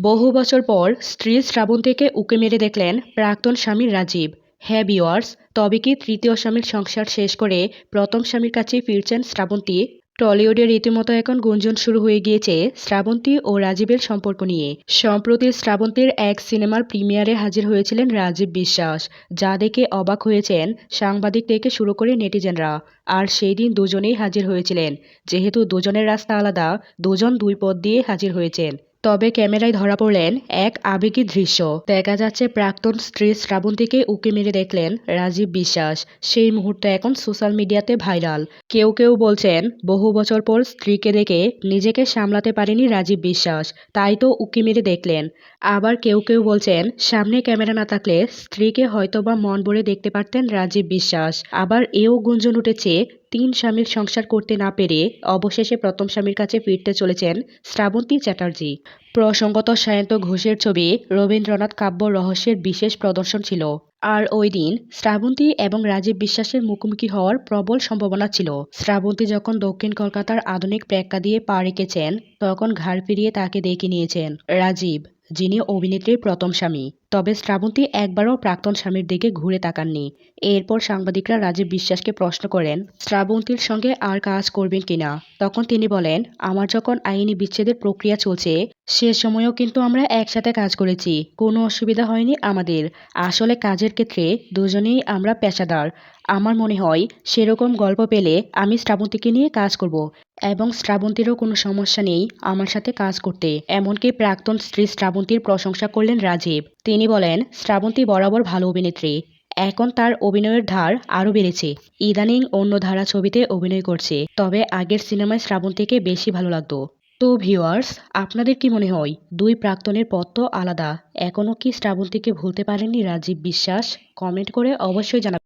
বহু বছর পর স্ত্রী শ্রাবন্তীকে উকে মেরে দেখলেন প্রাক্তন স্বামী রাজীব। হ্যাঁ বিওয়ার্স তবে কি তৃতীয় স্বামীর সংসার শেষ করে প্রথম স্বামীর কাছে ফিরছেন শ্রাবন্তী? টলিউডে রীতিমতো এখন গুঞ্জন শুরু হয়ে গিয়েছে শ্রাবন্তী ও রাজীবের সম্পর্ক নিয়ে। সম্প্রতি শ্রাবন্তীর এক সিনেমার প্রিমিয়ারে হাজির হয়েছিলেন রাজীব বিশ্বাস, যা দেখে অবাক হয়েছেন সাংবাদিক থেকে শুরু করে নেটিজেনরা। আর সেই দিন দুজনেই হাজির হয়েছিলেন, যেহেতু দুজনের রাস্তা আলাদা, দুজন দুই পথ দিয়ে হাজির হয়েছেন। তবে ক্যামেরায় ধরা পড়লেন এক আবেগী দৃশ্য। দেখা যাচ্ছে প্রাক্তন স্ত্রী শ্রাবন্তীকে উকি মেরে দেখলেন রাজীব বিশ্বাস। সেই মুহূর্ত এখন সোশ্যাল মিডিয়াতে ভাইরাল। কেউ কেউ বলছেন, বহু বছর পর স্ত্রীকে দেখে নিজেকে সামলাতে পারেনি রাজীব বিশ্বাস। তাই তো উকি মেরে দেখলেন। আবার কেউ কেউ বলছেন, সামনে ক্যামেরা না থাকলে স্ত্রীকে হয়তোবা মন ভরে দেখতে পারতেন রাজীব বিশ্বাস। আবার এও গুঞ্জন উঠেছে তিন স্বামীর সংসার করতে না পেরে অবশেষে প্রথম স্বামীর কাছে ফিরতে চলেছেন শ্রাবন্তী চ্যাটার্জি। প্রসঙ্গত সায়ন্ত ঘোষের ছবি রবীন্দ্রনাথ কাব্য রহস্যের বিশেষ প্রদর্শন ছিল। আর ওই দিন শ্রাবন্তী এবং রাজীব বিশ্বাসের মুখোমুখি হওয়ার প্রবল সম্ভাবনা ছিল। শ্রাবন্তী যখন দক্ষিণ কলকাতার আধুনিক প্রেক্ষা দিয়ে পা রেখেছেন, তখন ঘাড় ফিরিয়ে তাকে দেখে নিয়েছেন রাজীব, যিনি অভিনেত্রীর প্রথম স্বামী। তবে শ্রাবন্তী একবারও প্রাক্তন স্বামীর দিকে ঘুরে তাকাননি। এরপর সাংবাদিকরা রাজীব বিশ্বাসকে প্রশ্ন করেন, শ্রাবন্তীর সঙ্গে আর কাজ করবেন কিনা? তখন তিনি বলেন, আমার যখন আইনি বিচ্ছেদের প্রক্রিয়া চলছে, সে সময়ও কিন্তু আমরা একসাথে কাজ করেছি। কোনো অসুবিধা হয়নি আমাদের। আসলে কাজের ক্ষেত্রে দুজনেই আমরা পেশাদার। আমার মনে হয়, সেরকম গল্প পেলে আমি শ্রাবন্তীকে নিয়ে কাজ করব এবং শ্রাবন্তীরও কোনো সমস্যা নেই আমার সাথে কাজ করতে। এমনকি প্রাক্তন স্ত্রী শ্রাবন্তীর প্রশংসা করলেন রাজীব। তিনি বলেন, শ্রাবন্তী বরাবর ভালো অভিনেত্রী। এখন তার অভিনয়ের ধার আরও বেড়েছে। ইদানিং অন্য ধারা ছবিতে অভিনয় করছে। তবে আগের সিনেমায় শ্রাবন্তীকে বেশি ভালো লাগতো। তো ভিউয়ার্স, আপনাদের কি মনে হয়? দুই প্রাক্তনের পথ আলাদা। এখনও কি শ্রাবন্তীকে ভুলতে পারেননি রাজীব বিশ্বাস? কমেন্ট করে অবশ্যই জানাবেন।